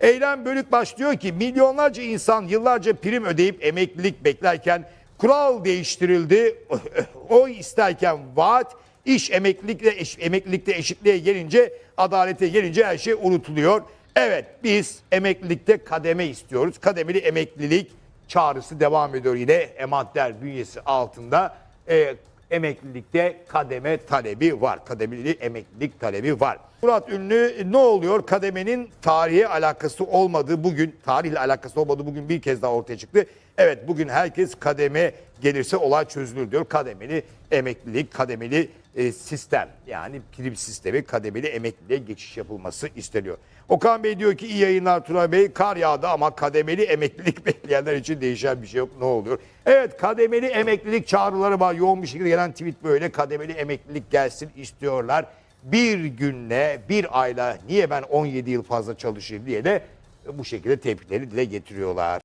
Eylem Bölükbaş diyor ki milyonlarca insan yıllarca prim ödeyip emeklilik beklerken kural değiştirildi. o isterken vaat iş emeklilikle eş- emeklilikte eşitliğe gelince adalete gelince her şey unutuluyor. Evet biz emeklilikte kademe istiyoruz. Kademeli emeklilik çağrısı devam ediyor yine emadder bünyesi altında. Ee, emeklilikte kademe talebi var. Kademeli emeklilik talebi var. Murat Ünlü ne oluyor? Kademenin tarihe alakası olmadığı bugün, tarihle alakası olmadığı bugün bir kez daha ortaya çıktı. Evet bugün herkes kademe gelirse olay çözülür diyor. Kademeli emeklilik, kademeli e, sistem yani prim sistemi kademeli emekliliğe geçiş yapılması isteniyor. Okan Bey diyor ki iyi yayınlar Tuna Bey. Kar yağdı ama kademeli emeklilik bekleyenler için değişen bir şey yok. Ne oluyor? Evet kademeli emeklilik çağrıları var. Yoğun bir şekilde gelen tweet böyle. Kademeli emeklilik gelsin istiyorlar. Bir günle, bir ayla niye ben 17 yıl fazla çalışayım diye de bu şekilde tepkileri dile getiriyorlar.